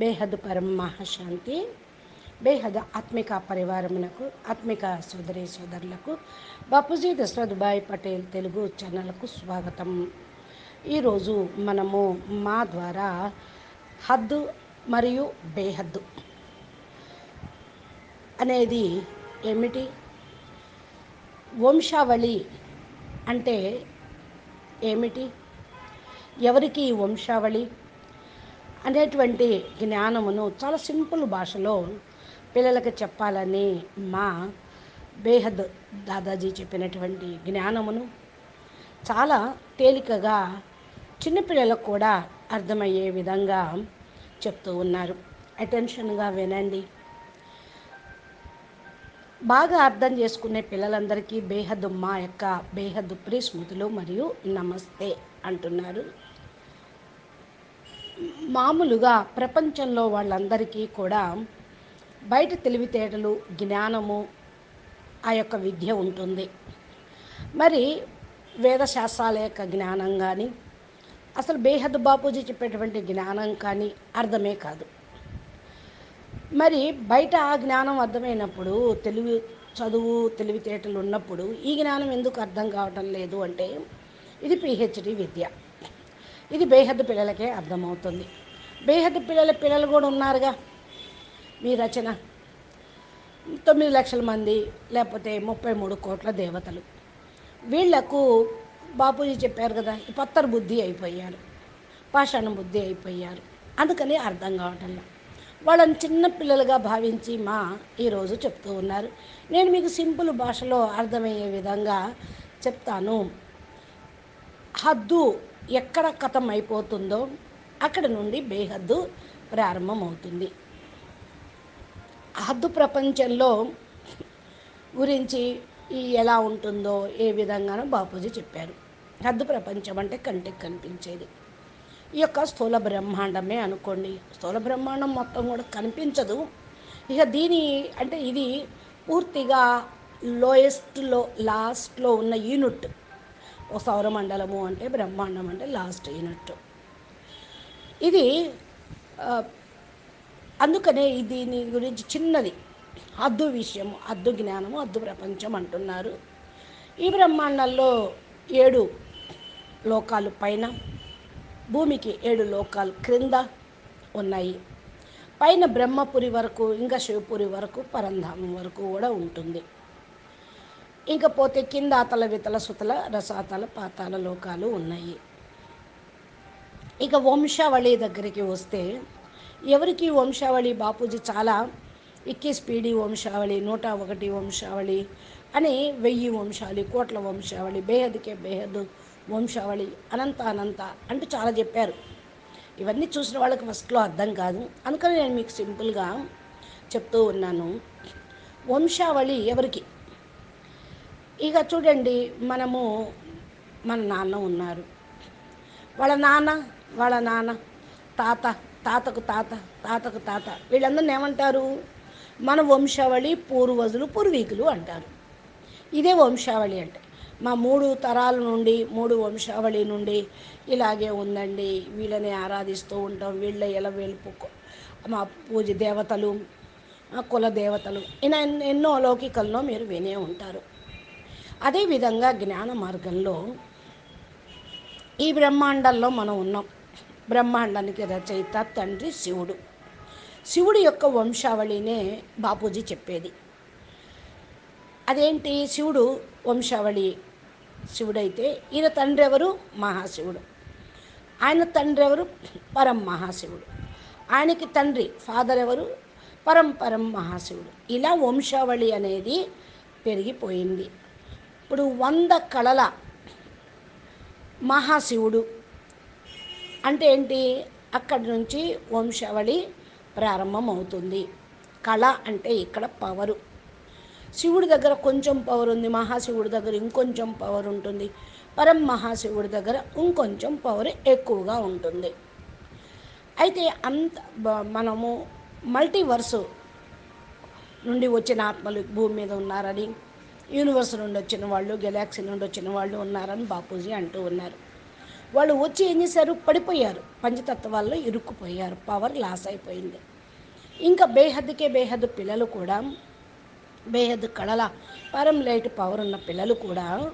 బేహద్ పరం మహాశాంతి బేహద్ ఆత్మిక పరివారమునకు ఆత్మిక సోదరి సోదరులకు బాపూజీ దశరథ్భాయ్ పటేల్ తెలుగు ఛానల్కు స్వాగతం. ఈరోజు మనము మా ద్వారా హద్దు మరియు బేహద్దు అనేది ఏమిటి? వంశావళి అంటే ఏమిటి? ఎవరికి ఈ వంశావళి? అనేటువంటి జ్ఞానమును చాలా సింపుల్ భాషలో పిల్లలకు చెప్పాలని మా బేహద్ దాదాజీ చెప్పినటువంటి జ్ఞానమును చాలా తేలికగా చిన్నపిల్లలకు కూడా అర్థమయ్యే విధంగా చెప్తూ ఉన్నారు. అటెన్షన్గా వినండి. బాగా అర్థం చేసుకునే పిల్లలందరికీ బేహద్ మా యొక్క బేహద్ ప్రియ స్మృతులు మరియు నమస్తే అంటున్నారు. మామూలుగా ప్రపంచంలో వాళ్ళందరికీ కూడా బయట తెలివితేటలు జ్ఞానము ఆ యొక్క విద్య ఉంటుంది. మరి వేదశాస్త్రాల యొక్క జ్ఞానం కానీ అసలు బేహద్ బాపూజీ చెప్పేటువంటి జ్ఞానం కానీ అర్థమే కాదు. మరి బయట ఆ జ్ఞానం అర్థమైనప్పుడు తెలివి చదువు తెలివితేటలు ఉన్నప్పుడు ఈ జ్ఞానం ఎందుకు అర్థం కావటం లేదు అంటే ఇది పిహెచ్డి విద్య. ఇది బేహద్దు పిల్లలకే అర్థమవుతుంది. బేహద్దు పిల్లల పిల్లలు కూడా ఉన్నారుగా. మీ రచన. తొమ్మిది లక్షల మంది లేకపోతే ముప్పై మూడు కోట్ల దేవతలు. వీళ్ళకు బాపూజీ చెప్పారు కదా ఈ పత్తర్ బుద్ధి అయిపోయారు. పాషాణ బుద్ధి అయిపోయారు. అందుకని అర్థం కావటంలో వాళ్ళని చిన్న పిల్లలుగా భావించి మా ఈరోజు చెప్తూ ఉన్నారు. నేను మీకు సింపుల్ భాషలో అర్థమయ్యే విధంగా చెప్తాను. హద్దు ఎక్కడ కథం అయిపోతుందో అక్కడ నుండి బేహద్దు ప్రారంభమవుతుంది. హద్దు ప్రపంచంలో గురించి ఈ ఎలా ఉంటుందో ఏ విధంగానో బాపూజీ చెప్పారు. హద్దు ప్రపంచం అంటే కంటికి కనిపించేది. ఈ యొక్క స్థూల బ్రహ్మాండమే అనుకోండి. స్థూల బ్రహ్మాండం మొత్తం కూడా కనిపించదు. ఇక దీని అంటే ఇది పూర్తిగా లోయెస్ట్లో లాస్ట్లో ఉన్న యూనిట్. ఓ సౌరమండలము అంటే బ్రహ్మాండం అంటే లాస్ట్ యూనిట్ ఇది అందుకనే దీని గురించి చిన్నది. అద్దు విషయం అద్దు జ్ఞానము అద్దు ప్రపంచం అంటున్నారు. ఈ బ్రహ్మాండంలో ఏడు లోకాలు పైన భూమికి ఏడు లోకాలు క్రింద ఉన్నాయి. పైన బ్రహ్మపురి వరకు ఇంకా శివపురి వరకు పరంధామం వరకు కూడా ఉంటుంది. ఇంకా పోతే కింద అతల వితల సుతల రసాతల పాతాల లోకాలు ఉన్నాయి. ఇక వంశావళి దగ్గరికి వస్తే ఎవరికి వంశావళి? బాపూజీ చాలా ఇక్కిస్పీడి వంశావళి నూట ఒకటి వంశావళి అని వెయ్యి వంశాలి కోట్ల వంశావళి బేహద్కే బేహద్ వంశావళి అనంత అనంత అంటూ చాలా చెప్పారు. ఇవన్నీ చూసిన వాళ్ళకి ఫస్ట్లో అర్థం కాదు. అందుకని నేను మీకు సింపుల్గా చెప్తూ ఉన్నాను. వంశావళి ఎవరికి? ఇక చూడండి మనము మన నాన్న ఉన్నారు. వాళ్ళ నాన్న వాళ్ళ నాన్న తాత తాతకు తాత తాతకు తాత. వీళ్ళందరిని ఏమంటారు? మన వంశావళి పూర్వజులు పూర్వీకులు అంటారు. ఇదే వంశావళి అంటే. మా మూడు తరాల నుండి మూడు వంశావళి నుండి ఇలాగే ఉందండి. వీళ్ళని ఆరాధిస్తూ ఉంటాం. వీళ్ళ ఎలా వెలుపు మా పూజ దేవతలు కుల దేవతలు. ఇలా ఎన్నో లౌకికల్లో మీరు వినే ఉంటారు. అదేవిధంగా జ్ఞాన మార్గంలో ఈ బ్రహ్మాండంలో మనం ఉన్నాం. బ్రహ్మాండానికి రచయిత తండ్రి శివుడు. శివుడి యొక్క వంశావళినే బాపూజీ చెప్పేది. అదేంటి? శివుడు వంశావళి శివుడైతే ఈయన తండ్రి ఎవరు? మహాశివుడు. ఆయన తండ్రి ఎవరు? పరం మహాశివుడు. ఆయనకి తండ్రి ఫాదర్ ఎవరు? పరం పరం మహాశివుడు. ఇలా వంశావళి అనేది పెరిగిపోయింది. ఇప్పుడు వంద కళల మహాశివుడు అంటే ఏంటి? అక్కడి నుంచి వంశావళి ప్రారంభమవుతుంది. కళ అంటే ఇక్కడ పవరు. శివుడి దగ్గర కొంచెం పవర్ ఉంది మహాశివుడి దగ్గర ఇంకొంచెం పవర్ ఉంటుంది. పరం మహాశివుడి దగ్గర ఇంకొంచెం పవర్ ఎక్కువగా ఉంటుంది. అయితే అంత మనము మల్టీవర్సు నుండి వచ్చిన ఆత్మలు భూమి మీద ఉన్నారని యూనివర్స్ నుండి వచ్చిన వాళ్ళు గెలాక్సీ నుండి వచ్చిన వాళ్ళు ఉన్నారని బాపూజీ అంటూ ఉన్నారు. వాళ్ళు వచ్చి ఏం చేశారు? పడిపోయారు. పంచతత్వాల్లో ఇరుక్కుపోయారు. పవర్ లాస్ అయిపోయింది. ఇంకా బేహద్దుకే బేహద్దు పిల్లలు కూడా బేహద్దు కళల పరం లైట్ పవర్ ఉన్న పిల్లలు కూడా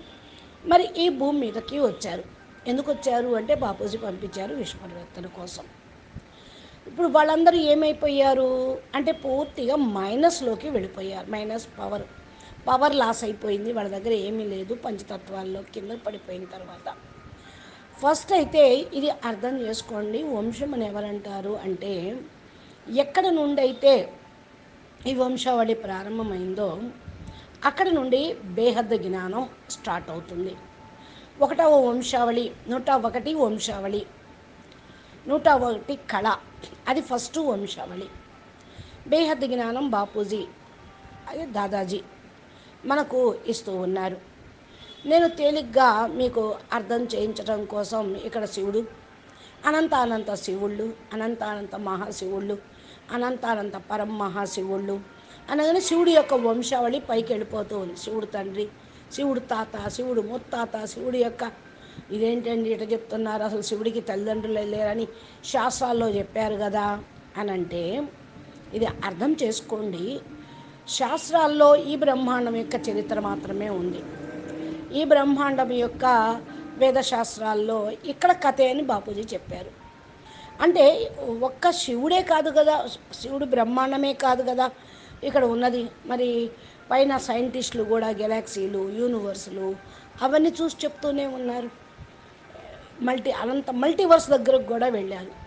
మరి ఈ భూమి మీదకి వచ్చారు. ఎందుకు వచ్చారు అంటే బాపూజీ పంపించారు విశ్వవేత్తల కోసం. ఇప్పుడు వాళ్ళందరూ ఏమైపోయారు? అంటే పూర్తిగా మైనస్లోకి వెళ్ళిపోయారు. Minus power. పవర్ లాస్ అయిపోయింది వాళ్ళ దగ్గర ఏమీ లేదు పంచతత్వాల్లో కింద పడిపోయిన తర్వాత. ఫస్ట్ అయితే ఇది అర్థం చేసుకోండి వంశం అని ఎవరంటారు అంటే ఎక్కడ నుండి అయితే ఈ వంశావళి ప్రారంభమైందో అక్కడ నుండి బేహద్ద జ్ఞానం స్టార్ట్ అవుతుంది. ఒకటవ వంశావళి నూట ఒకటి వంశావళి నూట ఒకటి కళ అది ఫస్ట్ వంశావళి. బేహద్ జ్ఞానం బాపూజీ అది దాదాజీ. మనకు ఇస్తూ ఉన్నారు. నేను తేలిగ్గా మీకు అర్థం చేయించడం కోసం ఇక్కడ శివుడు అనంత అనంత శివుళ్ళు అనంత అనంత మహాశివుళ్ళు అనంత అనంత పరం మహాశివుళ్ళు అనగానే శివుడి యొక్క వంశావళి పైకి వెళ్ళిపోతూ ఉంది. శివుడు తండ్రి శివుడు తాత శివుడు ముత్తాత శివుడి యొక్క ఇదేంటండి ఇట చెప్తున్నారు? అసలు శివుడికి తల్లిదండ్రులు లేరని శాస్త్రాల్లో చెప్పారు కదా అని అంటే ఇది అర్థం చేసుకోండి. శాస్త్రాల్లో ఈ బ్రహ్మాండం యొక్క చరిత్ర మాత్రమే ఉంది. ఈ బ్రహ్మాండం యొక్క వేదశాస్త్రాల్లో ఇక్కడ కథే అని బాపూజీ చెప్పారు. అంటే ఒక్క శివుడే కాదు కదా శివుడు బ్రహ్మాండమే కాదు కదా ఇక్కడ ఉన్నది. మరి పైన సైంటిస్టులు కూడా గెలాక్సీలు యూనివర్సులు అవన్నీ చూసి చెప్తూనే ఉన్నారు. మల్టీ అనంత మల్టీవర్స్ దగ్గరకు కూడా వెళ్ళారు.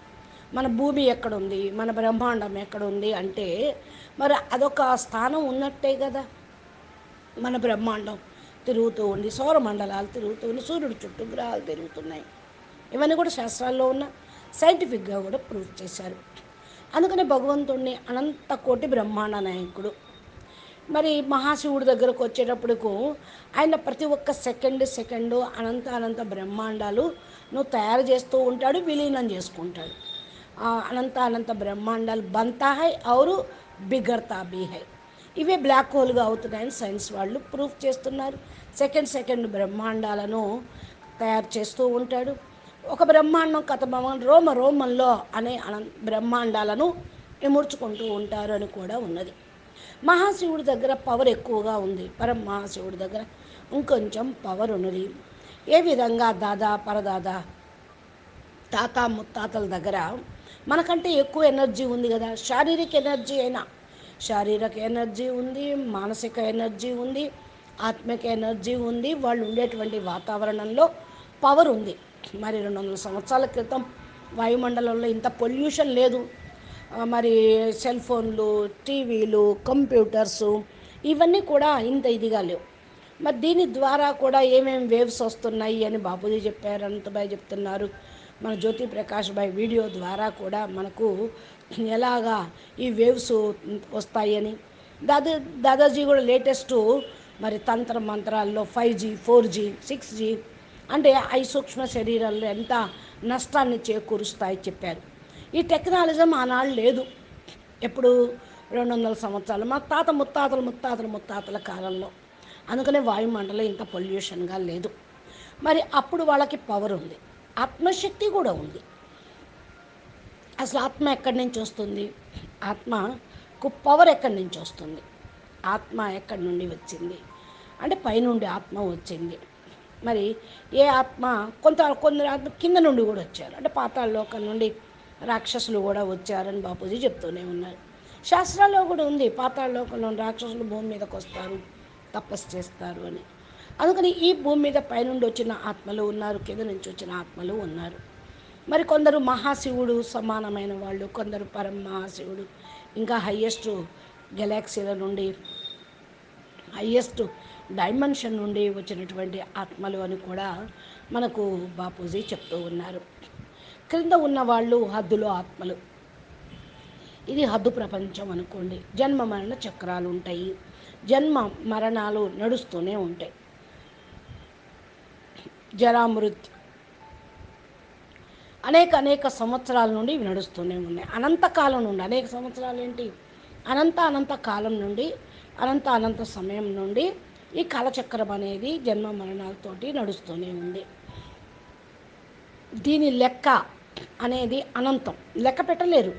మన భూమి ఎక్కడుంది? మన బ్రహ్మాండం ఎక్కడుంది అంటే మరి అదొక స్థానం ఉన్నట్టే కదా. మన బ్రహ్మాండం తిరుగుతూ ఉంది సౌరమండలాలు తిరుగుతూ ఉంది సూర్యుడు చుట్టూ గ్రహాలు తిరుగుతున్నాయి. ఇవన్నీ కూడా శాస్త్రాల్లో ఉన్న సైంటిఫిక్గా కూడా ప్రూవ్ చేశారు. అందుకనే భగవంతుడిని అనంత కోటి బ్రహ్మాండ నాయకుడు. మరి మహాశివుడి దగ్గరకు వచ్చేటప్పటికు ఆయన ప్రతి ఒక్క సెకండ్ సెకండ్ అనంత అనంత బ్రహ్మాండాలు నువ్వు తయారు చేస్తూ ఉంటాడు విలీనం చేసుకుంటాడు. అనంత అనంత బ్రహ్మాండాలు బంతా హై ఔరు బిగర్తా బీ హై ఇవే బ్లాక్ హోల్గా అవుతున్నాయని సైన్స్ వాళ్ళు ప్రూఫ్ చేస్తున్నారు. సెకండ్ సెకండ్ బ్రహ్మాండాలను తయారు చేస్తూ ఉంటాడు. ఒక బ్రహ్మాండం కథమం రోమ రోమంలో అనే అన- బ్రహ్మాండాలను ఇముడ్చుకుంటూ ఉంటారు అని కూడా ఉన్నది. మహాశివుడి దగ్గర పవర్ ఎక్కువగా ఉంది. పరం మహాశివుడి దగ్గర ఇంకొంచెం పవర్ ఉన్నది. ఏ విధంగా దాదా పరదాదా తాత ముత్తాతల దగ్గర మనకంటే ఎక్కువ ఎనర్జీ ఉంది కదా. శారీరక ఎనర్జీ అయినా. శారీరక ఎనర్జీ ఉంది మానసిక ఎనర్జీ ఉంది ఆత్మిక ఎనర్జీ ఉంది వాళ్ళు ఉండేటువంటి వాతావరణంలో పవర్ ఉంది. మరి రెండు వందల సంవత్సరాల క్రితం వాయుమండలంలో ఇంత పొల్యూషన్ లేదు. మరి సెల్ ఫోన్లు టీవీలు కంప్యూటర్స్ ఇవన్నీ కూడా ఇంత ఇదిగా లేవు. మరి దీని ద్వారా కూడా ఏమేమి వేవ్స్ వస్తున్నాయి అని బాపూజీ చెప్పారు అనంతబాయ్ చెప్తున్నారు. మన జ్యోతి ప్రకాష్ బాయ్ వీడియో ద్వారా కూడా మనకు ఎలాగా ఈ వేవ్స్ వస్తాయని. దాదా దాదాజీ కూడా లేటెస్ట్ మరి తంత్ర మంత్రాల్లో five G four G six G అంటే ఐ సూక్ష్మ శరీరాల్లో ఎంత నష్టాన్ని చేకూరుస్తాయి చెప్పారు. ఈ టెక్నాలజీ ఆనాడు లేదు. ఎప్పుడు రెండు వందల సంవత్సరాలు మా తాత ముత్తాతలు ముత్తాతల ముత్తాతల కాలంలో. అందుకనే వాయుమండలం ఇంత పొల్యూషన్గా లేదు. మరి అప్పుడు వాళ్ళకి పవర్ ఉంది. ఆత్మశక్తి కూడా ఉంది. అసలు ఆత్మ ఎక్కడి నుంచి వస్తుంది? ఆత్మకు పవర్ ఎక్కడి నుంచి వస్తుంది? ఆత్మ ఎక్కడి నుండి వచ్చింది? అంటే పైనుండి ఆత్మ వచ్చింది. మరి ఏ ఆత్మ కొంత కొందరు ఆత్మ కింద నుండి కూడా వచ్చారు. అంటే పాతాళ లోకం నుండి రాక్షసులు కూడా వచ్చారని బాపూజీ చెప్తూనే ఉన్నారు. శాస్త్రాల్లో కూడా ఉంది. పాతాళ లోకంలో రాక్షసులు భూమి మీదకి వస్తారు తపస్సు చేస్తారు అని. అందుకని ఈ భూమి మీద పైనుండి వచ్చిన ఆత్మలు ఉన్నారు కింద నుంచి వచ్చిన ఆత్మలు ఉన్నారు. మరి కొందరు మహాశివుడు సమానమైన వాళ్ళు కొందరు పరం మహాశివుడు. ఇంకా హయ్యెస్ట్ గెలాక్సీల నుండి హయ్యెస్ట్ డైమెన్షన్ నుండి వచ్చినటువంటి ఆత్మలు అని కూడా మనకు బాపూజీ చెప్తూ ఉన్నారు. క్రింద ఉన్న వాళ్ళు హద్దులో ఆత్మలు. ఇది హద్దు ప్రపంచం అనుకోండి. జన్మ మరణ చక్రాలు ఉంటాయి. జన్మ మరణాలు నడుస్తూనే ఉంటాయి. జరామృత్. అనేక అనేక సంవత్సరాల నుండి ఇవి నడుస్తూనే ఉన్నాయి. అనంతకాలం నుండి అనేక సంవత్సరాలు ఏంటి? అనంత అనంత కాలం నుండి అనంత అనంత సమయం నుండి ఈ కాలచక్రం అనేది జన్మ మరణాలతోటి నడుస్తూనే ఉంది. దీని లెక్క అనేది అనంతం. లెక్క పెట్టలేరు.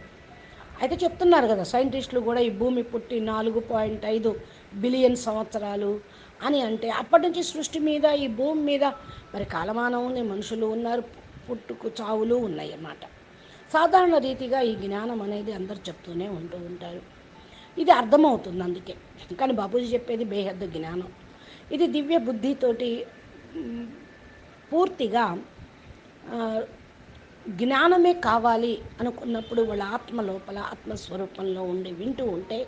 అయితే చెప్తున్నారు కదా సైంటిస్టులు కూడా ఈ భూమి పుట్టి నాలుగు పాయింట్ ఐదు బిలియన్ సంవత్సరాలు అని అంటే అప్పటి నుంచి సృష్టి మీద ఈ భూమి మీద మరి కాలమానం ఉంది మనుషులు ఉన్నారు పుట్టుకు చావులు ఉన్నాయి అన్నమాట సాధారణ రీతిగా ఈ జ్ఞానం అనేది అందరు చెప్తూనే ఉంటూ ఉంటారు. ఇది అర్థమవుతుంది అందుకే. కానీ బాబుజీ చెప్పేది బేహద్దు జ్ఞానం. ఇది దివ్య బుద్ధితోటి పూర్తిగా జ్ఞానమే కావాలి అనుకున్నప్పుడు వాళ్ళ ఆత్మ లోపల ఆత్మస్వరూపంలో ఉండి వింటూ ఉంటే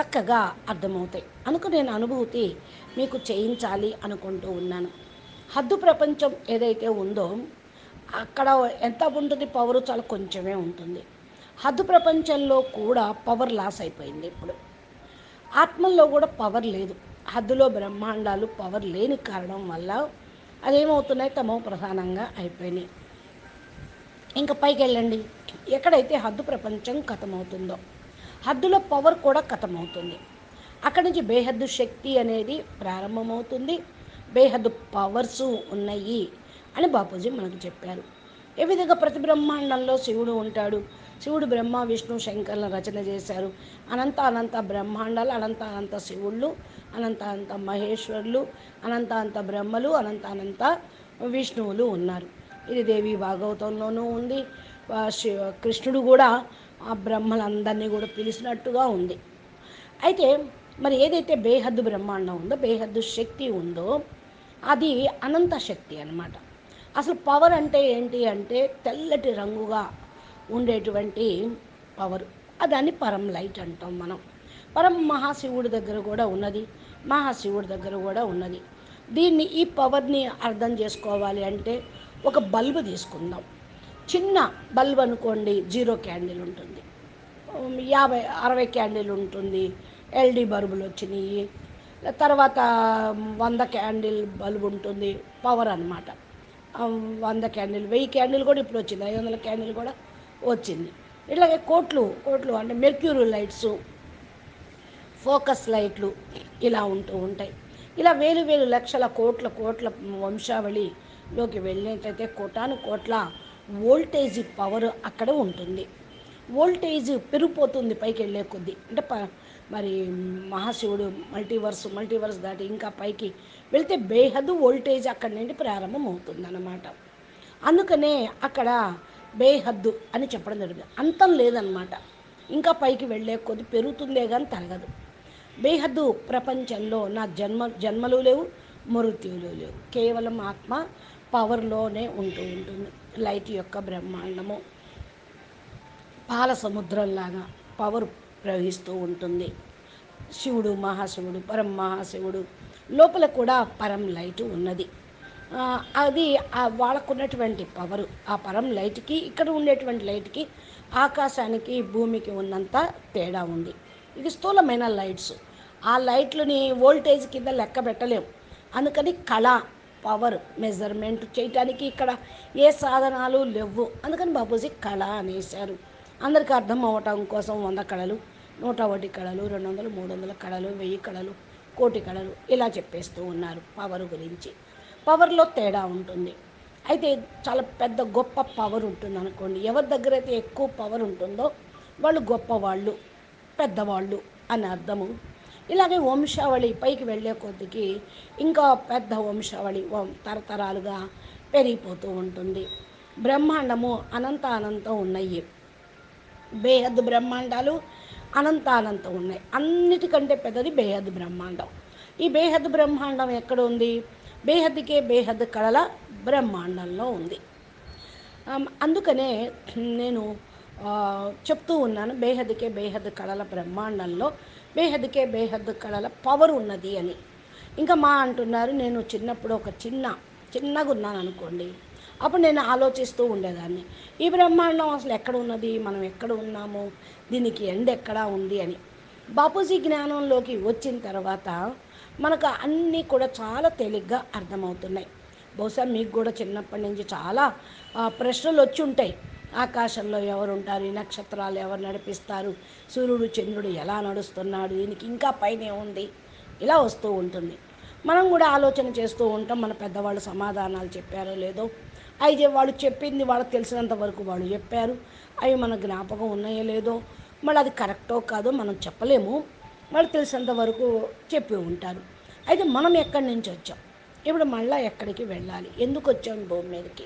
చక్కగా అర్థమవుతాయి. అనుకునే నేను అనుభూతి మీకు చేయించాలి అనుకుంటూ ఉన్నాను. హద్దు ప్రపంచం ఏదైతే ఉందో అక్కడ ఎంత ఉంటుంది? పవర్ చాలా కొంచెమే ఉంటుంది. హద్దు ప్రపంచంలో కూడా పవర్ లాస్ అయిపోయింది ఇప్పుడు. ఆత్మల్లో కూడా పవర్ లేదు. హద్దులో బ్రహ్మాండాలు పవర్ లేని కారణం వల్ల అదేమవుతున్నాయి? తమో ప్రధానంగా అయిపోయినాయి. ఇంకా పైకి వెళ్ళండి ఎక్కడైతే హద్దు ప్రపంచం కథమవుతుందో హద్దులో పవర్ కూడా కథమవుతుంది. అక్కడి నుంచి బేహద్దు శక్తి అనేది ప్రారంభమవుతుంది. బేహద్దు పవర్స్ ఉన్నాయి అని బాపూజీ మనకు చెప్పారు. ఏ విధంగా ప్రతి బ్రహ్మాండంలో శివుడు ఉంటాడు? శివుడు బ్రహ్మ విష్ణు శంకర్ల రచన చేశారు. అనంత అనంత బ్రహ్మాండాలు అనంత అనంత శివుళ్ళు అనంత అనంత మహేశ్వరులు అనంత అనంత బ్రహ్మలు అనంత అనంత విష్ణువులు ఉన్నారు. ఇది దేవి భాగవతంలోనూ ఉంది. శివ కృష్ణుడు కూడా ఆ బ్రహ్మలందరినీ కూడా పిలిచినట్టుగా ఉంది. అయితే మరి ఏదైతే బేహద్దు బ్రహ్మాండం ఉందో బేహద్దు శక్తి ఉందో అది అనంత శక్తి అన్నమాట. అసలు పవర్ అంటే ఏంటి అంటే తెల్లటి రంగుగా ఉండేటువంటి పవర్. దాన్ని పరం లైట్ అంటాం మనం. పరం మహాశివుడి దగ్గర కూడా ఉన్నది మహాశివుడి దగ్గర కూడా ఉన్నది. దీన్ని ఈ పవర్ని అర్థం చేసుకోవాలి అంటే ఒక బల్బు తీసుకుందాం. చిన్న బల్బ్ అనుకోండి జీరో క్యాండిల్ ఉంటుంది. యాభై అరవై క్యాండిల్ ఉంటుంది. ఎల్డి బల్బులు వచ్చినాయి. తర్వాత వంద క్యాండిల్ బల్బ్ ఉంటుంది. పవర్ అనమాట వంద క్యాండిల్ వెయ్యి క్యాండిల్ కూడా ఇప్పుడు వచ్చింది. ఐదు వందల క్యాండిల్ కూడా వచ్చింది. ఇట్లాగే కోట్లు కోట్లు అంటే మెర్క్యూరీ లైట్స్ ఫోకస్ లైట్లు ఇలా ఉంటూ ఉంటాయి. ఇలా వేలు వేలు లక్షల కోట్ల కోట్ల వంశావళిలోకి వెళ్ళినట్లయితే కోటాను కోట్ల వోల్టేజ్ పవర్ అక్కడ ఉంటుంది. వోల్టేజ్ పెరిగిపోతుంది పైకి వెళ్ళే కొద్దీ. అంటే ప మరి మహాశివుడు మల్టీవర్స్ మల్టీవర్స్ దాటి ఇంకా పైకి వెళ్తే బేహద్దు వోల్టేజ్ అక్కడి నుండి ప్రారంభం అవుతుంది అన్నమాట అందుకనే అక్కడ బేహద్దు అని చెప్పడం జరిగింది అంతం లేదనమాట ఇంకా పైకి వెళ్ళే కొద్ది పెరుగుతుందే కానీ తరగదు. బేహద్దు ప్రపంచంలో నా జన్మ జన్మలు లేవు మృత్యువులు లేవు. కేవలం ఆత్మ పవర్లోనే ఉంటూ ఉంటుంది. లైట్ యొక్క బ్రహ్మాండము. పాల సముద్రంలాగా పవర్ ప్రవహిస్తూ ఉంటుంది. శివుడు మహాశివుడు పరం మహాశివుడు లోపల కూడా పరం లైట్ ఉన్నది. అది వాళ్ళకున్నటువంటి పవరు. ఆ పరం లైట్కి ఇక్కడ ఉండేటువంటి లైట్కి ఆకాశానికి భూమికి ఉన్నంత తేడా ఉంది. ఇది స్థూలమైన లైట్స్. ఆ లైట్లని వోల్టేజ్ కింద లెక్క పెట్టలేము అందుకని కళ పవర్ మెజర్మెంట్ చేయటానికి ఇక్కడ ఏ సాధనాలు లేవు. అందుకని బాపూజీ కళ అనేశారు. అందరికీ అర్థం అవ్వటం కోసం వంద కళలు నూట ఒకటి కళలు రెండు వందలు మూడు వందల కళలు వెయ్యి కళలు కోటి కళలు ఇలా చెప్పేస్తూ ఉన్నారు పవర్ గురించి. పవర్లో తేడా ఉంటుంది. అయితే చాలా పెద్ద గొప్ప పవర్ ఉంటుంది అనుకోండి. ఎవరి దగ్గర అయితే ఎక్కువ పవర్ ఉంటుందో వాళ్ళు గొప్పవాళ్ళు పెద్దవాళ్ళు అని అర్థము ఇలాగే వంశావళి పైకి వెళ్ళే కొద్దికి ఇంకా పెద్ద వంశావళి వం- తరతరాలుగా పెరిగిపోతూ ఉంటుంది. బ్రహ్మాండము అనంత అనంతం ఉన్నాయి. బేహద్ బ్రహ్మాండాలు అనంత అనంతం ఉన్నాయి. అన్నిటికంటే పెద్దది బేహద్ బ్రహ్మాండం. ఈ బేహద్ బ్రహ్మాండం ఎక్కడ ఉంది? బేహద్కే బేహద్ కళల బ్రహ్మాండంలో ఉంది. అందుకనే నేను చెప్తూ ఉన్నాను బేహద్కే బేహద్దు కళల బ్రహ్మాండంలో బేహద్కే బేహద్దు కళల పవర్ ఉన్నది అని. ఇంకా మా అంటున్నారు నేను చిన్నప్పుడు ఒక చిన్న చిన్నగా ఉన్నాను అనుకోండి. అప్పుడు నేను ఆలోచిస్తూ ఉండేదాన్ని. ఈ బ్రహ్మాండం అసలు ఎక్కడ ఉన్నది? మనం ఎక్కడ ఉన్నాము? దీనికి ఎండ్ ఎక్కడా ఉంది అని. బాపూజీ జ్ఞానంలోకి వచ్చిన తర్వాత మనకు అన్నీ కూడా చాలా తేలిగ్గా అర్థమవుతున్నాయి. బహుశా మీకు కూడా చిన్నప్పటి నుంచి చాలా ప్రశ్నలు వచ్చి ఉంటాయి. ఆకాశంలో ఎవరు ఉంటారు ఈ నక్షత్రాలు ఎవరు నడిపిస్తారు సూర్యుడు చంద్రుడు ఎలా నడుస్తున్నాడు దీనికి ఇంకా పైనే ఉంది. ఇలా వస్తూ ఉంటుంది. మనం కూడా ఆలోచన చేస్తూ ఉంటాం మన పెద్దవాళ్ళు సమాధానాలు చెప్పారో లేదో. అయితే వాళ్ళు చెప్పింది వాళ్ళకి తెలిసినంత వరకు వాళ్ళు చెప్పారు. అవి మన జ్ఞాపకం ఉన్నాయో లేదో మళ్ళీ అది కరెక్టో కాదో మనం చెప్పలేము. వాళ్ళు తెలిసినంత వరకు చెప్పి ఉంటారు. అయితే మనం ఎక్కడి నుంచి వచ్చాం? ఇప్పుడు మళ్ళీ ఎక్కడికి వెళ్ళాలి? ఎందుకు వచ్చాం భూమి మీదకి?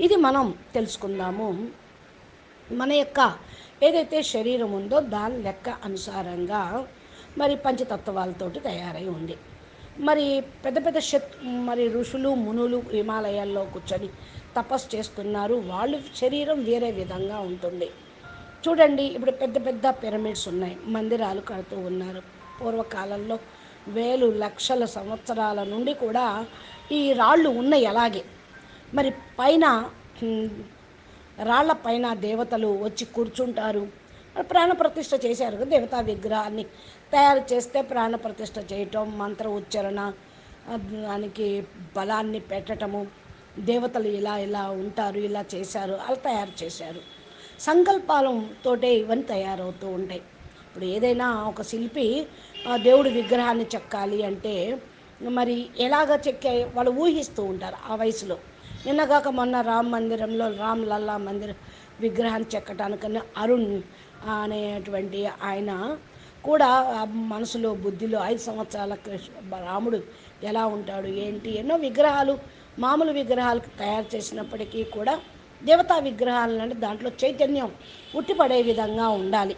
ఇది మనం తెలుసుకుందాము. మన యొక్క ఏదైతే శరీరం ఉందో దాని లెక్క అనుసారంగా మరి పంచతత్వాలతోటి తయారై ఉంది. మరి పెద్ద పెద్ద శత్ మరి ఋషులు మునులు హిమాలయాల్లో కూర్చొని తపస్సు చేస్తున్నారు. వాళ్ళు శరీరం వేరే విధంగా ఉంటుంది. చూడండి ఇప్పుడు పెద్ద పెద్ద పిరమిడ్స్ ఉన్నాయి. మందిరాలు కడుతూ ఉన్నారు. పూర్వకాలంలో వేలు లక్షల సంవత్సరాల నుండి కూడా ఈ రాళ్ళు ఉన్నాయి అలాగే. మరి పైన రాళ్ళ రాళ్ళ పైన దేవతలు వచ్చి కూర్చుంటారు. మరి ప్రాణప్రతిష్ఠ చేశారు కదా దేవతా విగ్రహాన్ని. తయారు చేస్తే ప్రాణప్రతిష్ఠ చేయటం మంత్ర ఉచ్చారణ దానికి బలాన్ని పెట్టటము దేవతలు ఇలా ఇలా ఉంటారు ఇలా చేశారు అలా తయారు చేశారు. సంకల్పాలతోటే ఇవన్నీ తయారవుతూ ఉంటాయి. ఇప్పుడు ఏదైనా ఒక శిల్పి దేవుడి విగ్రహాన్ని చెక్కాలి అంటే మరి ఎలాగ చెక్కే వాళ్ళు ఊహిస్తూ ఉంటారు ఆ వయసులో. నిన్నగాక మొన్న రామ్ మందిరంలో రామ్ లల్లా మందిర విగ్రహాన్ని చెక్కటానికని అరుణ్ అనేటువంటి ఆయన కూడా మనసులో బుద్ధిలో ఐదు సంవత్సరాల కృష్ణ రాముడు ఎలా ఉంటాడు ఏంటి ఎన్నో విగ్రహాలు మామూలు విగ్రహాలు తయారు చేసినప్పటికీ కూడా దేవతా విగ్రహాలంటే దాంట్లో చైతన్యం ఉట్టిపడే విధంగా ఉండాలి.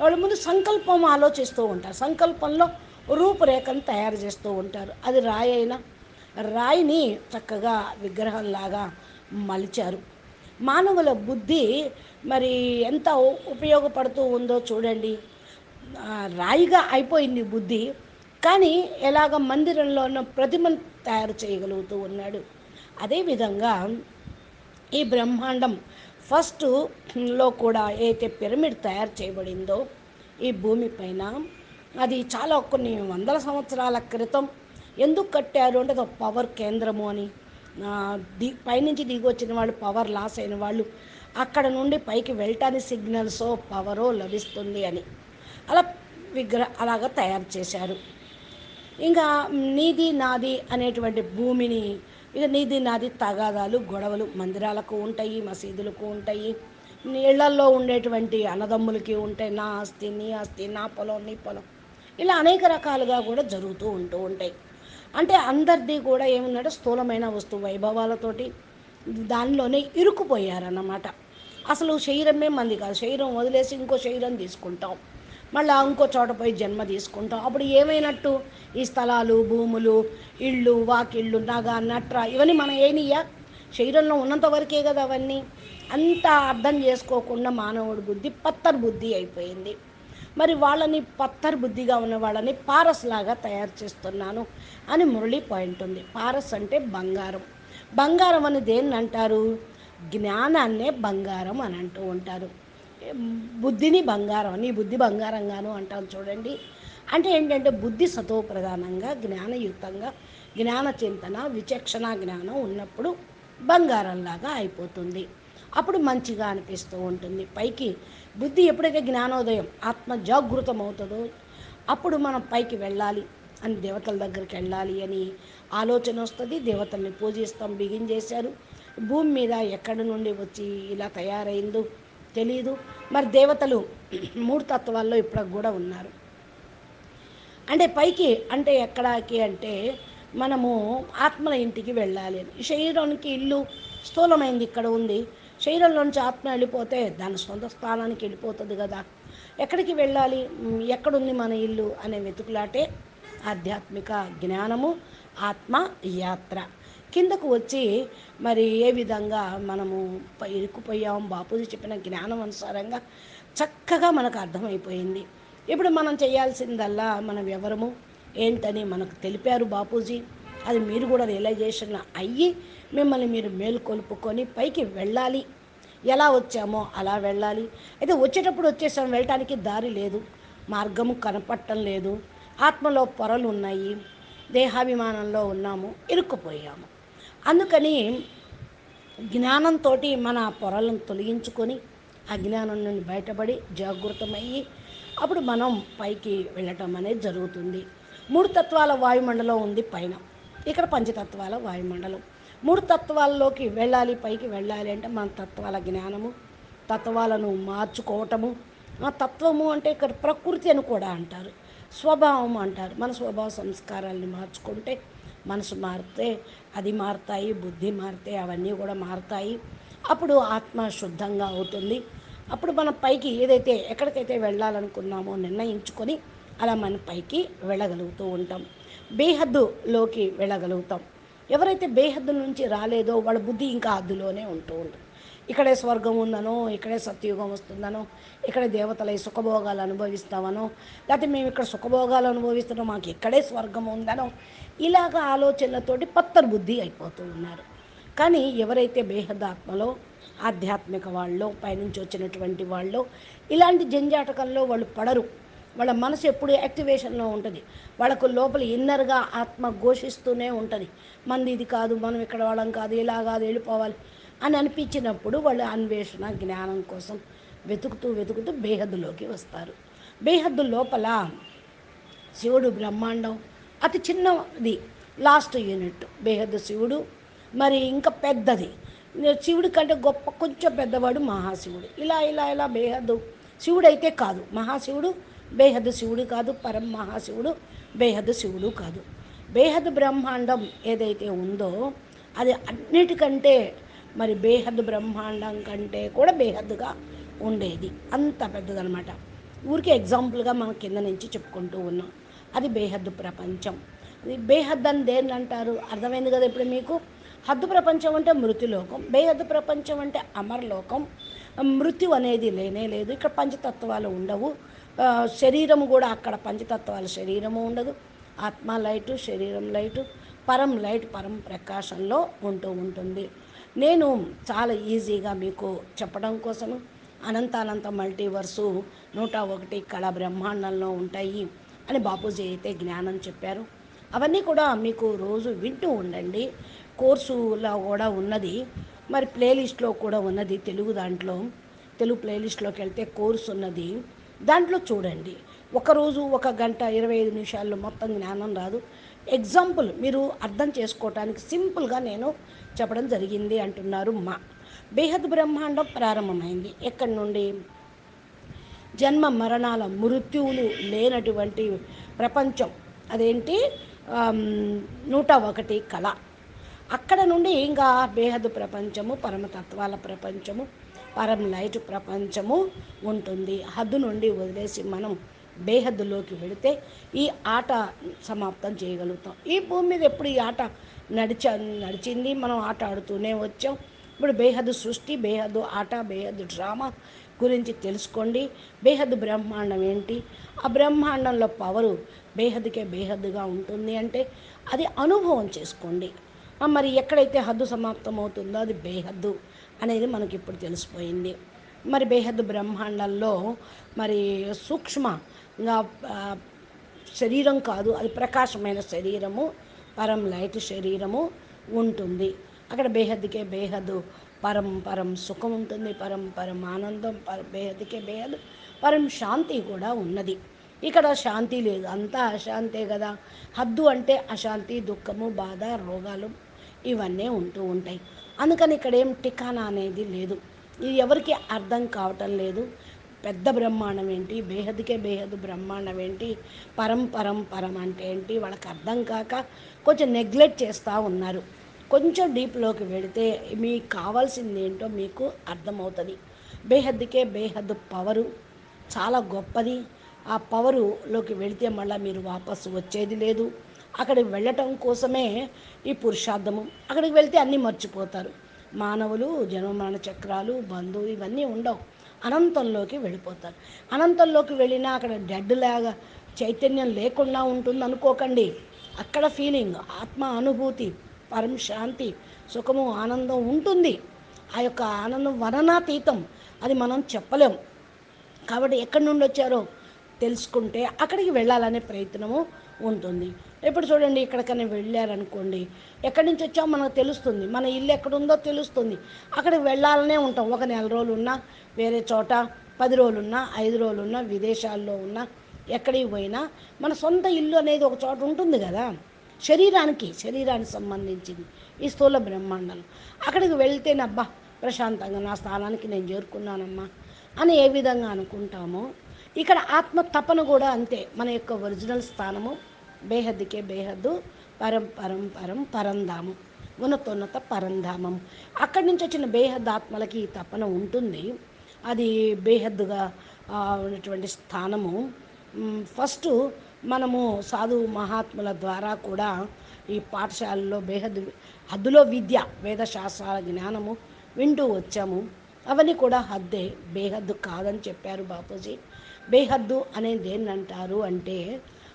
వాళ్ళ ముందు సంకల్పం ఆలోచిస్తూ ఉంటారు. సంకల్పంలో రూపురేఖను తయారు చేస్తూ ఉంటారు. అది రాయైనా రాయిని చక్కగా విగ్రహంలాగా మలిచారు. మానవుల బుద్ధి మరి ఎంత ఉపయోగపడుతూ ఉందో చూడండి. రాయిగా అయిపోయింది బుద్ధి. కానీ ఎలాగ మందిరంలో ఉన్న ప్రతిమను తయారు చేయగలుగుతూ ఉన్నాడు. అదేవిధంగా ఈ బ్రహ్మాండం ఫస్ట్లో కూడా ఏదైతే పిరమిడ్ తయారు చేయబడిందో ఈ భూమిపైన అది చాలా కొన్ని వందల సంవత్సరాల క్రితం ఎందుకు కట్టారు అంటే అది ఒక పవర్ కేంద్రము అని. ది పైనుంచి దిగి వచ్చిన వాళ్ళు పవర్ లాస్ అయిన వాళ్ళు అక్కడ నుండి పైకి వెళ్ళటానికి సిగ్నల్సో పవరో లభిస్తుంది అని. అలా విగ్రహ అలాగా తయారు చేశారు. ఇంకా నీది నాది అనేటువంటి భూమిని ఇక నీది నాది తగాదాలు గొడవలు మందిరాలకు ఉంటాయి మసీదులకు ఉంటాయి. నీళ్ళల్లో ఉండేటువంటి అన్నదమ్ములకి ఉంటాయి నా ఆస్తి నీ ఆస్తి నా పొలం నీ పొలం. ఇలా అనేక రకాలుగా కూడా జరుగుతూ ఉంటూ ఉంటాయి. అంటే అందరిది కూడా ఏమున్నాడు స్థూలమైన వస్తు వైభవాలతోటి దానిలోనే ఇరుక్కుపోయారన్నమాట. అసలు శరీరమే మంది కాదు. శరీరం వదిలేసి ఇంకో శరీరం తీసుకుంటాం. మళ్ళీ ఇంకో చోట పోయి జన్మ తీసుకుంటాం. అప్పుడు ఏమైనట్టు? ఈ స్థలాలు భూములు ఇళ్ళు వాకిళ్ళు నగ నట్ర ఇవన్నీ మనం ఏనియా శరీరంలో ఉన్నంత వరకే కదా అవన్నీ? అంత అర్థం చేసుకోకుండా మానవుడి బుద్ధి పత్తర్ బుద్ధి అయిపోయింది. మరి వాళ్ళని పత్తర్ బుద్ధిగా ఉన్న వాళ్ళని పారస్ లాగా తయారు చేస్తున్నాను అని మురళి పాయింట్ ఉంది. పారస్ అంటే బంగారం. బంగారం అని దేన్ని అంటారు? జ్ఞానాన్నే బంగారం అని అంటూ ఉంటారు. బుద్ధిని బంగారం నీ బుద్ధి బంగారంగాను అంటాం చూడండి. అంటే ఏంటంటే బుద్ధి సతో ప్రధానంగా జ్ఞానయుక్తంగా జ్ఞాన చింతన విచక్షణ జ్ఞానం ఉన్నప్పుడు బంగారంలాగా అయిపోతుంది. అప్పుడు మంచిగా అనిపిస్తూ ఉంటుంది. పైకి బుద్ధి ఎప్పుడైతే జ్ఞానోదయం ఆత్మ జాగృతం అవుతుందో అప్పుడు మనం పైకి వెళ్ళాలి అని దేవతల దగ్గరికి వెళ్ళాలి అని ఆలోచన వస్తుంది. దేవతల్ని పూజిస్తాం బిగించేశారు భూమి మీద ఎక్కడి నుండి వచ్చి ఇలా తయారైందో తెలియదు మరి దేవతలు మూడు తత్వాల్లో ఇప్పుడు కూడా ఉన్నారు. అంటే పైకి అంటే ఎక్కడాకి అంటే మనము ఆత్మల ఇంటికి వెళ్ళాలి అని. శరీరానికి ఇల్లు స్థూలమైంది ఇక్కడ ఉంది. శరీరంలోంచి ఆత్మ వెళ్ళిపోతే దాని సొంత స్థానానికి వెళ్ళిపోతుంది కదా. ఎక్కడికి వెళ్ళాలి? ఎక్కడుంది మన ఇల్లు అనే వెతుకులాటే ఆధ్యాత్మిక జ్ఞానము ఆత్మ యాత్ర. కిందకు వచ్చి మరి ఏ విధంగా మనము ఇరుక్కుపోయాం? బాపూజీ చెప్పిన జ్ఞానం అనుసారంగా చక్కగా మనకు అర్థమైపోయింది. ఇప్పుడు మనం చేయాల్సిందల్లా మన వివరము ఏంటని మనకు తెలిపారు బాపూజీ. అది మీరు కూడా రియలైజేషన్ అయ్యి మిమ్మల్ని మీరు మేలుకొలుపుకొని పైకి వెళ్ళాలి. ఎలా వచ్చామో అలా వెళ్ళాలి. అయితే వచ్చేటప్పుడు వచ్చేసాం వెళ్ళటానికి దారి లేదు. మార్గము కనపట్టం లేదు. ఆత్మలో పొరలు ఉన్నాయి. దేహాభిమానంలో ఉన్నాము. ఇరుక్కుపోయాము. అందుకని జ్ఞానంతో మన పొరలను తొలగించుకొని అజ్ఞానం నుండి బయటపడి జాగృతమయ్యి అప్పుడు మనం పైకి వెళ్ళటం అనేది జరుగుతుంది. మూడు తత్వాల వాయుమండలం ఉంది పైన. ఇక్కడ పంచతత్వాల వాయుమండలం. మూడు తత్వాల్లోకి వెళ్ళాలి పైకి వెళ్ళాలి అంటే మన తత్వాల జ్ఞానము తత్వాలను మార్చుకోవటము. ఆ తత్వము అంటే ఇక్కడ ప్రకృతి అని కూడా అంటారు. స్వభావం అంటారు. మన స్వభావ సంస్కారాలని మార్చుకుంటే మనసు మారితే అది మారుతాయి బుద్ధి మారితే అవన్నీ కూడా మారుతాయి. అప్పుడు ఆత్మ శుద్ధంగా అవుతుంది. అప్పుడు మనం పైకి ఏదైతే ఎక్కడికైతే వెళ్ళాలనుకున్నామో నిర్ణయించుకొని అలా మన పైకి వెళ్ళగలుగుతూ ఉంటాం. బేహద్దులోకి వెళ్ళగలుగుతాం. ఎవరైతే బేహద్దు నుంచి రాలేదో వాళ్ళ బుద్ధి ఇంకా అద్దులోనే ఉంటూ ఉంటుంది. ఇక్కడే స్వర్గం ఉందనో ఇక్కడే సత్యుగం వస్తుందనో ఇక్కడే దేవతలై సుఖభోగాలు అనుభవిస్తామనో లేకపోతే మేము ఇక్కడ సుఖభోగాలు అనుభవిస్తున్నాం మాకు ఇక్కడే స్వర్గం ఉందనో ఇలాగ ఆలోచనలతోటి పత్తర్ బుద్ధి అయిపోతూ ఉన్నారు. కానీ ఎవరైతే బేహదాత్మలో ఆధ్యాత్మిక వాళ్ళు పైనుంచి వచ్చినటువంటి వాళ్ళు ఇలాంటి జంజాటకంలో వాళ్ళు పడరు. వాళ్ళ మనసు ఎప్పుడు యాక్టివేషన్లో ఉంటుంది. వాళ్ళకు లోపల ఇన్నర్గా ఆత్మ ఘోషిస్తూనే ఉంటుంది. మంది ఇది కాదు మనం ఇక్కడ వాళ్ళం కాదు ఇలా కాదు వెళ్ళిపోవాలి అని అనిపించినప్పుడు వాళ్ళు అన్వేషణ జ్ఞానం కోసం వెతుకుతూ వెతుకుతూ బేహద్దులోకి వస్తారు. బేహద్దు లోపల శివుడు బ్రహ్మాండం అతి చిన్నది లాస్ట్ యూనిట్. బేహద్దు శివుడు మరి ఇంకా పెద్దది. శివుడి కంటే గొప్ప కొంచెం పెద్దవాడు మహాశివుడు. ఇలా ఇలా ఇలా బేహద్దు. శివుడు అయితే కాదు మహాశివుడు బేహద్ శివుడు కాదు పరం మహాశివుడు బేహద్ శివుడు కాదు. బేహద్ బ్రహ్మాండం ఏదైతే ఉందో అది అన్నిటికంటే మరి బేహద్ బ్రహ్మాండం కంటే కూడా బేహద్దుగా ఉండేది. అంత పెద్దదనమాట. ఊరికే ఎగ్జాంపుల్గా మనం కింద నుంచి చెప్పుకుంటూ ఉన్నాం. అది బేహద్దు ప్రపంచం. ఇది బేహద్ అని దేన్ని అంటారు? అర్థమైంది కదా ఇప్పుడు మీకు? హద్దు ప్రపంచం అంటే మృతిలోకం బేహద్దు ప్రపంచం అంటే అమరలోకం. మృత్యు అనేది లేనే లేదు. ఇక్కడ పంచతత్వాలు ఉండవు. శరీరం శరీరము కూడా అక్కడ పంచతత్వాల శరీరము ఉండదు. ఆత్మ లైటు శరీరం లైటు పరం లైట్ పరం ప్రకాశంలో ఉంటూ ఉంటుంది. నేను చాలా ఈజీగా మీకు చెప్పడం కోసము అనంతానంత మల్టీవర్సు నూట ఒకటి కళ బ్రహ్మాండంలో ఉంటాయి అని బాపూజీ అయితే జ్ఞానం చెప్పారు. అవన్నీ కూడా మీకు రోజు వింటూ ఉండండి. కోర్సులో కూడా ఉన్నది. మరి ప్లేలిస్ట్లో కూడా ఉన్నది తెలుగు దాంట్లో. తెలుగు ప్లేలిస్ట్లోకి వెళ్తే కోర్సు ఉన్నది దాంట్లో చూడండి. ఒకరోజు ఒక గంట ఇరవై ఐదు నిమిషాల్లో మొత్తం జ్ఞానం రాదు. ఎగ్జాంపుల్ మీరు అర్థం చేసుకోవటానికి సింపుల్గా నేను చెప్పడం జరిగింది అంటున్నారు మా. బేహద్ బ్రహ్మాండం ప్రారంభమైంది. ఎక్కడి నుండి? జన్మ మరణాల మృత్యువులు లేనటువంటి ప్రపంచం. అదేంటి? నూట ఒకటి కళ. అక్కడ నుండి ఇంకా బేహద్ ప్రపంచము పరమతత్వాల ప్రపంచము పరం లైట్ ప్రపంచము ఉంటుంది. హద్దు నుండి వదిలేసి మనం బేహద్దులోకి వెళితే ఈ ఆట సమాప్తం చేయగలుగుతాం. ఈ భూమి మీద ఎప్పుడు ఈ ఆట నడిచ నడిచింది? మనం ఆట ఆడుతూనే వచ్చాం. ఇప్పుడు బేహద్దు సృష్టి బేహద్దు ఆట బేహద్దు డ్రామా గురించి తెలుసుకోండి. బేహద్దు బ్రహ్మాండం ఏంటి? ఆ బ్రహ్మాండంలో పవరు బేహద్దుకే బేహద్దుగా ఉంటుంది అంటే అది అనుభవం చేసుకోండి. మరి ఎక్కడైతే హద్దు సమాప్తం అవుతుందో అది బేహద్దు అనేది మనకి ఇప్పుడు తెలిసిపోయింది. మరి బేహద్దు బ్రహ్మాండంలో మరి సూక్ష్మంగా శరీరం కాదు అది ప్రకాశమైన శరీరము పరం లైట్ శరీరము ఉంటుంది. అక్కడ బేహద్దుకే బేహద్దు పరం పరం సుఖం ఉంటుంది పరం పరం ఆనందం పర బేహద్దుకే బేహద్దు పరం శాంతి కూడా ఉన్నది. ఇక్కడ శాంతి లేదు అంతా అశాంతే కదా. హద్దు అంటే అశాంతి దుఃఖము బాధ రోగాలు ఇవన్నీ ఉంటూ ఉంటాయి. అందుకని ఇక్కడ ఏం టికానా అనేది లేదు. ఇది ఎవరికి అర్థం కావటం లేదు. పెద్ద బ్రహ్మాండం ఏంటి? బేహద్దుకే బేహద్దు బ్రహ్మాండం ఏంటి? పరం పరం పరం అంటే ఏంటి? వాళ్ళకి అర్థం కాక కొంచెం నెగ్లెక్ట్ చేస్తూ ఉన్నారు. కొంచెం డీప్లోకి వెళితే మీకు కావాల్సింది ఏంటో మీకు అర్థమవుతుంది. బేహద్దుకే బేహద్దు పవరు చాలా గొప్పది. ఆ పవరులోకి వెళితే మళ్ళీ మీరు వాపసు వచ్చేది లేదు. అక్కడికి వెళ్ళటం కోసమే ఈ పురుషార్థము. అక్కడికి వెళ్తే అన్నీ మర్చిపోతారు. మానవులు జన్మమరణ చక్రాలు బంధువు ఇవన్నీ ఉండవు. అనంతంలోకి వెళ్ళిపోతారు. అనంతంలోకి వెళ్ళినా అక్కడ డెడ్ లాగా చైతన్యం లేకుండా ఉంటుంది అనుకోకండి. అక్కడ ఫీలింగ్ ఆత్మ అనుభూతి పరం శాంతి సుఖము ఆనందం ఉంటుంది. ఆ యొక్క ఆనందం వననాతీతం అది మనం చెప్పలేం. కాబట్టి ఎక్కడి నుండి వచ్చారో తెలుసుకుంటే అక్కడికి వెళ్ళాలనే ప్రయత్నము ఉంటుంది. ఇప్పుడు చూడండి ఎక్కడికైనా వెళ్ళారనుకోండి ఎక్కడి నుంచి వచ్చామో మనకు తెలుస్తుంది. మన ఇల్లు ఎక్కడుందో తెలుస్తుంది. అక్కడికి వెళ్ళాలనే ఉంటాం. ఒక నెల రోజులు ఉన్నా వేరే చోట పది రోజులున్నా ఐదు రోజులున్నా విదేశాల్లో ఉన్నా ఎక్కడికి పోయినా మన సొంత ఇల్లు అనేది ఒక చోట ఉంటుంది కదా. శరీరానికి శరీరానికి సంబంధించింది ఈ స్థూల బ్రహ్మాండాలు అక్కడికి వెళ్తేనబ్బా ప్రశాంతంగా నా స్థానానికి నేను చేరుకున్నానమ్మా అని ఏ విధంగా అనుకుంటామో ఇక్కడ ఆత్మ తపన కూడా అంతే. మన యొక్క ఒరిజినల్ స్థానము బేహద్దుకే బేహద్దు పరం పరం పరం పరంధామం. ఉన్నతోన్నత పరంధామం. అక్కడి నుంచి వచ్చిన బేహద్ ఆత్మలకి ఈ తపన ఉంటుంది. అది బేహద్దుగా ఉన్నటువంటి స్థానము. ఫస్ట్ మనము సాధు మహాత్ముల ద్వారా కూడా ఈ పాఠశాలలో బేహద్దు హద్దులో విద్య వేదశాస్త్రాల జ్ఞానము వింటూ వచ్చాము. అవన్నీ కూడా హద్దే బేహద్దు కాదని చెప్పారు బాపూజీ. బేహద్దు అనేది ఏంటంటారు అంటే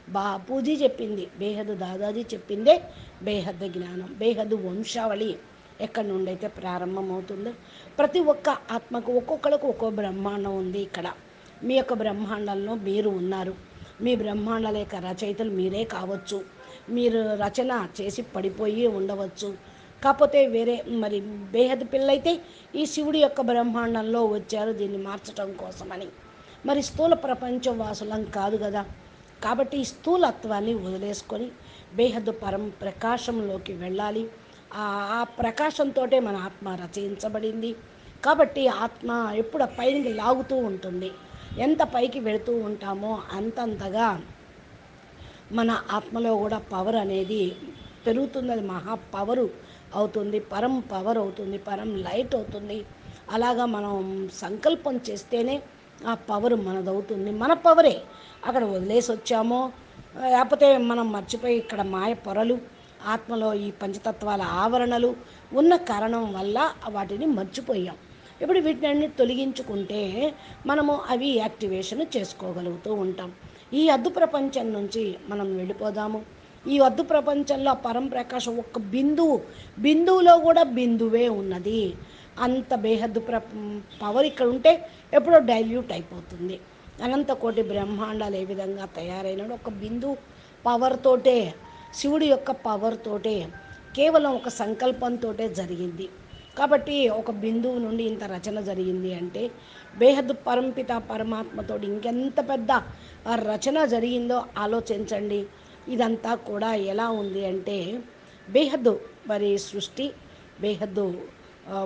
బాపూజీ చెప్పింది బేహద్ దాదాజీ చెప్పిందే బేహద్ జ్ఞానం బేహద్ వంశావళి ఎక్కడి నుండి అయితే ప్రారంభమవుతుందో. ప్రతి ఒక్క ఆత్మకు ఒక్కొక్కరికి ఒక్కో బ్రహ్మాండం ఉంది ఇక్కడ. మీ యొక్క బ్రహ్మాండంలో మీరు ఉన్నారు. మీ బ్రహ్మాండాల యొక్క రచయితలు మీరే కావచ్చు. మీరు రచన చేసి పడిపోయి ఉండవచ్చు. కాకపోతే వేరే మరి బేహద్ పిల్లైతే ఈ శివుడి యొక్క బ్రహ్మాండంలో వచ్చారు దీన్ని మార్చటం కోసమని. మరి స్థూల ప్రపంచం వాసులం కాదు కదా. కాబట్టి ఈ స్థూలత్వాన్ని వదిలేసుకొని బేహద్దు పరం ప్రకాశంలోకి వెళ్ళాలి. ఆ ప్రకాశంతో మన ఆత్మ రచయించబడింది. కాబట్టి ఆత్మ ఎప్పుడు పైకి లాగుతూ ఉంటుంది. ఎంత పైకి వెళుతూ ఉంటామో అంతంతగా మన ఆత్మలో కూడా పవర్ అనేది పెరుగుతుంది అది మహా పవరు అవుతుంది. పరం పవర్ అవుతుంది. పరం లైట్ అవుతుంది. అలాగా మనం సంకల్పం చేస్తేనే ఆ పవర్ మనదవుతుంది. మన పవరే అక్కడ వదిలేసి వచ్చామో లేకపోతే మనం మర్చిపోయి ఇక్కడ మాయ పొరలు ఆత్మలో ఈ పంచతత్వాల ఆవరణలు ఉన్న కారణం వల్ల వాటిని మర్చిపోయాం. ఇప్పుడు వీటిని తొలగించుకుంటే మనము అవి యాక్టివేషన్ చేసుకోగలుగుతూ ఉంటాం. ఈ అద్దు ప్రపంచం నుంచి మనం వెళ్ళిపోదాము. ఈ అద్దు ప్రపంచంలో ఆ పరం ప్రకాశం ఒక్క బిందువు బిందువులో కూడా బిందువే ఉన్నది. అంత బేహద్దు ప్ర పవర్ ఇక్కడ ఉంటే ఎప్పుడో డైల్యూట్ అయిపోతుంది. అనంత కోటి బ్రహ్మాండాలు ఏ విధంగా తయారైనాడు ఒక బిందు పవర్ తోటే శివుడి యొక్క పవర్ తోటే కేవలం ఒక సంకల్పంతో జరిగింది. కాబట్టి ఒక బిందువు నుండి ఇంత రచన జరిగింది అంటే బేహద్దు పరంపిత పరమాత్మతో ఇంకెంత పెద్ద రచన జరిగిందో ఆలోచించండి. ఇదంతా కూడా ఎలా ఉంది అంటే బేహద్దు మరి సృష్టి బేహద్దు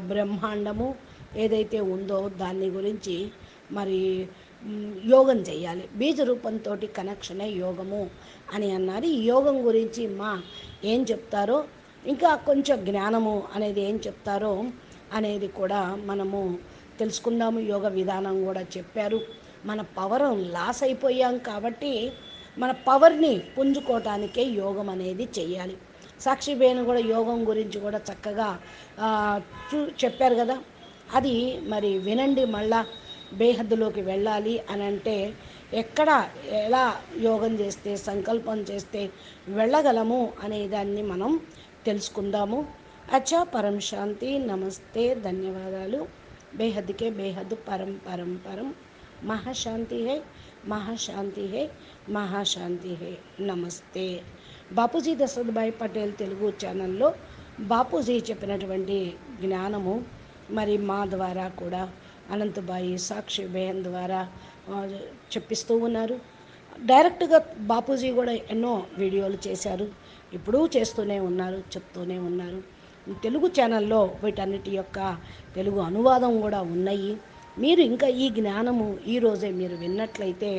బ్రహ్మాండము ఏదైతే ఉందో దాన్ని గురించి మరి యోగం చేయాలి. బీజ రూపంతో కనెక్షనే యోగము అని అన్నారు. ఈ యోగం గురించి మా ఏం చెప్తారో ఇంకా కొంచెం జ్ఞానము అనేది ఏం చెప్తారో అనేది కూడా మనము తెలుసుకుందాము. యోగ విధానం కూడా చెప్పారు. మన పవరం లాస్ అయిపోయాం కాబట్టి మన పవర్ని పుంజుకోవటానికే యోగం అనేది చెయ్యాలి. సాక్షి బేను కూడా యోగం గురించి కూడా చక్కగా చూ చెప్పారు కదా. అది మరి వినండి మళ్ళా బేహద్దులోకి వెళ్ళాలి అని అంటే ఎక్కడ ఎలా యోగం చేస్తే సంకల్పం చేస్తే వెళ్ళగలము అనే దాన్ని మనం తెలుసుకుందాము. అచ్చా పరం శాంతి నమస్తే ధన్యవాదాలు. బేహద్కే బేహద్ పరం పరం పరం. మహాశాంతి హై. మహాశాంతి హే మహాశాంతి హే నమస్తే. బాపూజీ దశరథభాయ్ పటేల్ తెలుగు ఛానల్లో బాపూజీ చెప్పినటువంటి జ్ఞానము మరి మా ద్వారా కూడా అనంతబాయి సాక్షి బేహన్ ద్వారా చెప్పిస్తూ ఉన్నారు. డైరెక్ట్గా బాపూజీ కూడా ఎన్నో వీడియోలు చేశారు. ఇప్పుడు చేస్తూనే ఉన్నారు చెప్తూనే ఉన్నారు. తెలుగు ఛానల్లో వీటన్నిటి యొక్క తెలుగు అనువాదం కూడా ఉన్నాయి. మీరు ఇంకా ఈ జ్ఞానము ఈరోజే మీరు విన్నట్లయితే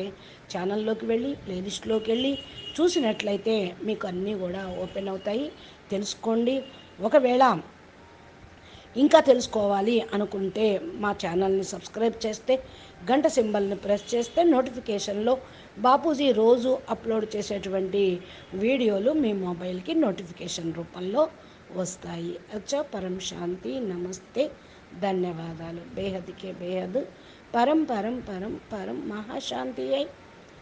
ఛానల్లోకి వెళ్ళి ప్లేలిస్ట్లోకి వెళ్ళి చూసినట్లయితే మీకు అన్నీ కూడా ఓపెన్ అవుతాయి. తెలుసుకోండి. ఒకవేళ ఇంకా తెలుసుకోవాలి అనుకుంటే మా ఛానల్ని సబ్స్క్రైబ్ చేస్తే గంట సింబల్ని ప్రెస్ చేస్తే నోటిఫికేషన్లో బాపూజీ రోజు అప్లోడ్ చేసేటువంటి వీడియోలు మీ మొబైల్కి నోటిఫికేషన్ రూపంలో వస్తాయి. అచ్చా పరం శాంతి నమస్తే. ధన్యవాదాలు. బేహద్కే బేహద్. పరం పరం పరం పరం. మహాశాంతి హై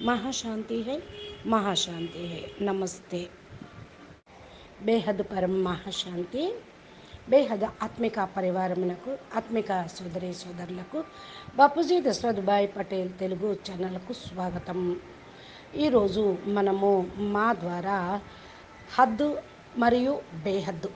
మహాశాంతి హై మహాశాంతి హై నమస్తే. బేహద్ పరం మహాశాంతి. బేహద్ ఆత్మిక పరివారమునకు ఆత్మిక సోదరి సోదరులకు బాపూజీ దశరథ్భాయ్ పటేల్ తెలుగు ఛానల్కు స్వాగతం. ఈరోజు మనము మా ద్వారా హద్దు మరియు బేహద్దు